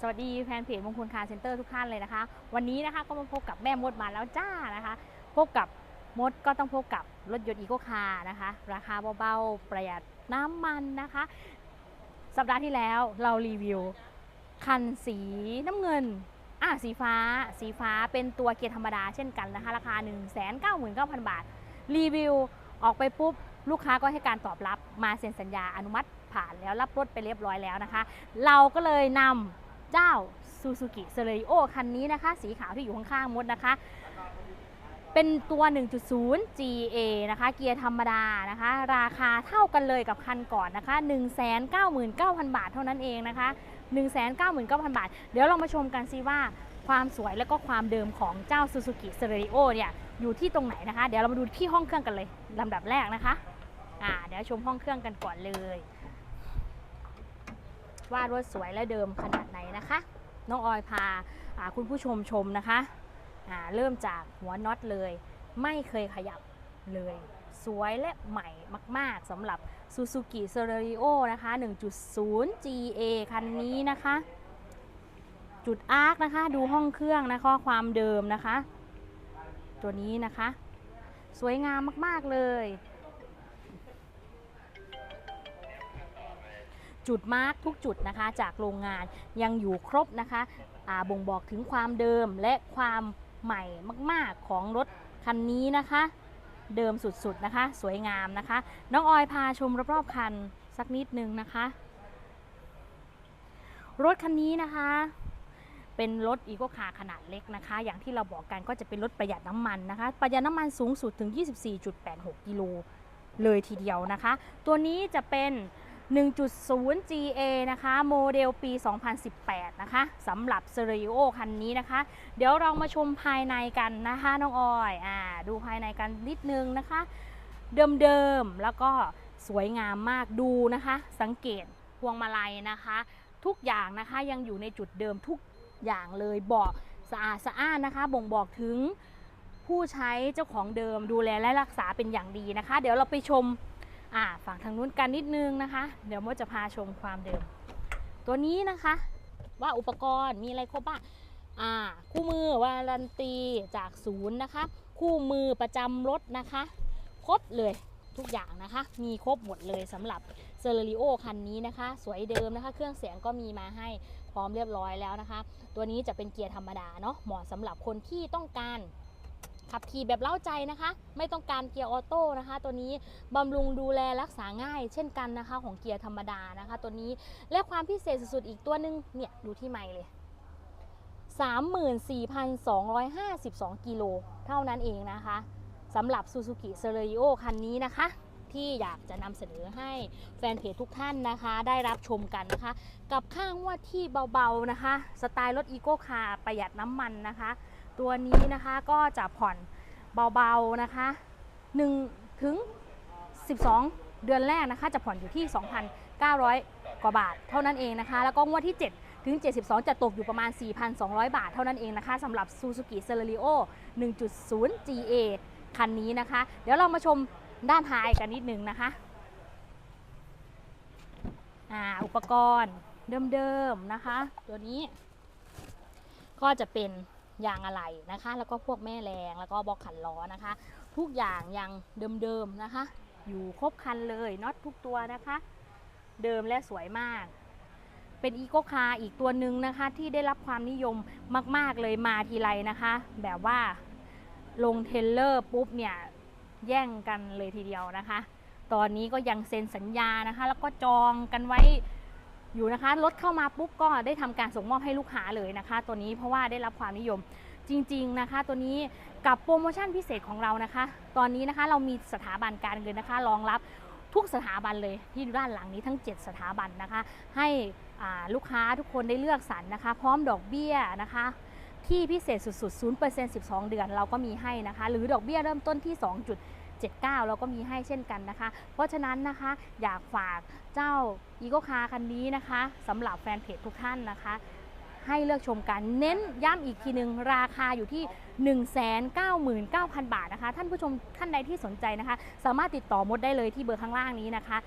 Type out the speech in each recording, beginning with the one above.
สวัสดีแฟนเพจมงคลคาร์เซ็นเตอร์ทุกท่านเลยนะคะ วันนี้นะคะก็มาพบกับแม่มดมาแล้วจ้านะคะ พบกับมดก็ต้องพบกับรถยนต์อีโคคาร์นะคะ ราคาเบาๆ ประหยัดน้ำมันนะคะ สัปดาห์ที่แล้วเรารีวิว คันสีน้ำเงิน อะสีฟ้า สีฟ้าเป็นตัวเกียร์ธรรมดาเช่นกันนะคะ ราคา 199,000 บาท รีวิวออกไปปุ๊บ ลูกค้าก็ให้การตอบรับมาเซ็นสัญญาอนุมัติ ผ่านแล้วรับรถไปเรียบร้อยแล้วนะคะ เราก็เลยนำเจ้า Suzuki c e l e r i o คันนี้นะคะ สีขาวที่อยู่ข้างๆมดนะคะ เป็นตัว 1.0 GA นะคะ เกียร์ธรรมดานะคะ ราคาเท่ากันเลยกับคันก่อนนะคะ 199,000 บาทเท่านั้นเองนะคะ 199,000 บาท เดี๋ยวเรามาชมกันซิว่าความสวยและก็ความเดิมของเจ้า Suzuki c e l e r i o เนี่ยอยู่ที่ตรงไหนนะคะ เดี๋ยวเรามาดูที่ห้องเครื่องกันเลยลำดับแรกนะคะอ่าเดี๋ยวชมห้องเครื่องกันก่อนเลย ว่ารถสวยและเดิมขนาดไหนนะคะ น้องออยพาาคุณผู้ชมชมนะคะเริ่มจากหัวน็อตเลย ไม่เคยขยับเลย สวยและใหม่มาก ๆสำหรับ Suzuki c e l e r i o นะคะ 1.0 GA คันนี้นะคะ จุดอาร์คนะคะ ดูห้องเครื่องนะคะความเดิมนะคะ ตัวนี้นะคะ สวยงามมาก ๆ เลย จุดมาร์กทุกจุดนะคะ จากโรงงานยังอยู่ครบนะคะบ่งบอกถึงความเดิมและความใหม่มาก ๆ ของรถคันนี้นะคะ เดิมสุด ๆ นะคะ สวยงามนะคะ น้องออยพาชมรอบๆคันสักนิดนึงนะคะ รถคันนี้นะคะเป็นรถอีโคคาขนาดเล็กนะคะ อย่างที่เราบอกกันก็จะเป็นรถประหยัดน้ำมันนะคะ ประหยัดน้ำมันสูงสุดถึง 24.86 กิโลเลยทีเดียวนะคะ ตัวนี้จะเป็น 1.0 GA นะคะ โมเดลปี 2018 นะคะสำหรับ c e r i o คันนี้นะคะ เดี๋ยวเรามาชมภายในกันนะคะน้องออยอ่าดูภายในกันนิดนึงนะคะ เดิมๆ แล้วก็สวยงามมากดูนะคะ สังเกตพวงมาลัยนะคะ ทุกอย่างนะคะยังอยู่ในจุดเดิมทุกอย่างเลยบอกสะอาดสะอ้านนะคะ บ่งบอกถึงผู้ใช้เจ้าของเดิมดูแลและรักษาเป็นอย่างดีนะคะ เดี๋ยวเราไปชม อ่าฝั่งทางนู้นกันนิดนึงนะคะ เดี๋ยวมดจะพาชมความเดิม ตัวนี้นะคะ ว่าอุปกรณ์มีอะไรครบบ้างอ่าคู่มือวารันตีจากศูนย์นะคะ คู่มือประจำรถนะคะ ครบเลยทุกอย่างนะคะ มีครบหมดเลยสำหรับเซอร์ริโอคันนี้นะคะ สวยเดิมนะคะ เครื่องเสียงก็มีมาให้พร้อมเรียบร้อยแล้วนะคะ ตัวนี้จะเป็นเกียร์ธรรมดาเนาะเหมาะสำหรับคนที่ต้องการ ขับขี่แบบเล้าใจนะคะ ไม่ต้องการเกียร์ออโต้นะคะ ตัวนี้บำรุงดูแลรักษาง่าย เช่นกันนะคะ ของเกียร์ธรรมดานะคะ ตัวนี้และความพิเศษสุดๆอีกตัวหนึ่งเนี่ยดูที่ไม่เลย 34,252 กิโลเท่านั้นเองนะคะสำหรับ Suzuki c e l e r i o คันนี้นะคะ ที่อยากจะนำเสนอให้แฟนเพจทุกท่านนะคะ ได้รับชมกันนะคะ กับข้างว่าที่เบาๆนะคะ สไตล์รถอีโก้คาร์ประหยัดน้ำมันนะคะ ตัวนี้นะคะก็จะผ่อนเบาๆนะคะ1ถึง 12 เดือนแรกนะคะจะผ่อนอยู่ที่ 2,900 กว่าบาท เท่านั้นเองนะคะ แล้วก็งวดที่ 7ถึง 72 จะตกอยู่ประมาณ 4,200 บาทเท่านั้นเองนะคะสำหรับ Suzuki c e l e r i o 1.0 GA คันนี้นะคะ เดี๋ยวเรามาชมด้านท้ายกันนิดนึงนะคะอ่าอุปกรณ์เดิมๆนะคะ ตัวนี้ก็จะเป็น ยางอะไหล่นะคะ แล้วก็พวกแม่แรงแล้วก็บล็อกขันล้อนะคะ ทุกอย่างยังเดิมๆนะคะ อยู่ครบคันเลยน็อตทุกตัวนะคะ เดิมและสวยมาก เป็นอีโคคาร์อีกตัวหนึ่งนะคะ ที่ได้รับความนิยมมาก ๆเลยมาทีไรนะคะ แบบว่าลงเทเลอร์ปุ๊บเนี่ยแย่งกันเลยทีเดียวนะคะ ตอนนี้ก็ยังเซ็นสัญญานะคะ แล้วก็จองกันไว้ อยู่นะคะรถเข้ามาปุ๊บก็ได้ทำการส่งมอบให้ลูกค้าเลยนะคะ ตัวนี้เพราะว่าได้รับความนิยมจริง ๆนะคะ ตัวนี้กับโปรโมชั่นพิเศษของเรานะคะ ตอนนี้นะคะเรามีสถาบันการเงินนะคะ รองรับทุกสถาบันเลยที่ด้านหลังนี้ทั้ง 7 สถาบันนะคะ ให้ลูกค้าทุกคนได้เลือกสรรนะคะ พร้อมดอกเบี้ยนะคะที่พิเศษสุดๆ0% 12 เดือนเราก็มีให้นะคะ หรือดอกเบี้ยเริ่มต้นที่ 79 เราก็มีให้เช่นกันนะคะ เพราะฉะนั้นนะคะอยากฝากเจ้าอีโกคาคันนี้นะคะสำหรับแฟนเพจทุกท่านนะคะ ให้เลือกชมกันเน้นย้ำอีกทีหนึ่งราคาอยู่ที่ 199,000 บาทนะคะ ท่านผู้ชมท่านใดที่สนใจนะคะ สามารถติดต่อมดได้เลยที่เบอร์ข้างล่างนี้นะคะ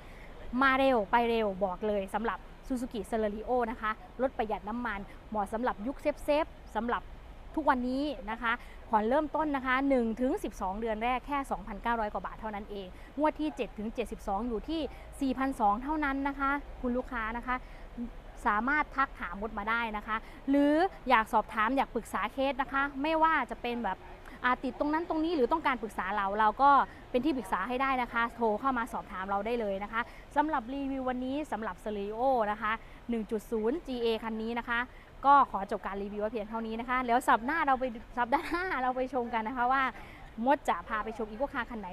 มาเร็วไปเร็วบอกเลยสำหรับ Suzuki c e l e r i o นะคะรถประหยัดน้ำมันเหมาะสำหรับยุคเซฟเซฟสำหรับ ทุกวันนี้นะคะผ่อนเริ่มต้นนะคะ1ถึง12 เดือนแรกแค่ 2,900 กว่าบาทเท่านั้นเอง งวดที่7ถึง72 อยู่ที่ 4,200 เท่านั้นนะคะ คุณลูกค้านะคะสามารถทักถามมดมาได้นะคะ หรืออยากสอบถามอยากปรึกษาเคสนะคะ ไม่ว่าจะเป็นแบบอาติดตรงนั้นตรงนี้หรือต้องการปรึกษาเราเราก็เป็นที่ปรึกษาให้ได้นะคะ โทรเข้ามาสอบถามเราได้เลยนะคะสำหรับรีวิววันนี้สำหรับ c e l e r i o นะคะ 1.0 GA คันนี้นะคะ ก็ขอจบการรีวิวไว้เพียงเท่านี้นะคะ แล้วสัปดาห์หน้าเราไปสัปดาห์หน้าเราไปชมกันนะคะว่ามดจะพาไปชมอีโคคาคันไหน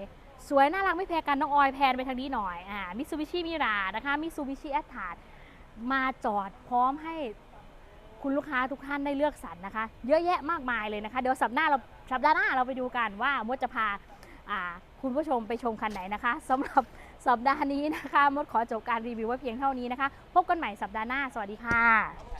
สวยน่ารักไม่แพ้กันน้องออยแพนไปทางนี้หน่อยอ่ามิซูบิชิมิรานะคะมิซูบิชิแอตทามาจอดพร้อมให้คุณลูกค้าทุกท่านได้เลือกสรรนะคะ เยอะแยะมากมายเลยนะคะ เดี๋ยวสัปดาห์หน้าเราสัปดาห์หน้าเราไปดูกันว่ามดจะพาอ่าคุณผู้ชมไปชมคันไหนนะคะสำหรับสัปดาห์นี้นะคะ มดขอจบการรีวิวไว้เพียงเท่านี้นะคะ พบกันใหม่สัปดาห์หน้า สวัสดีค่ะ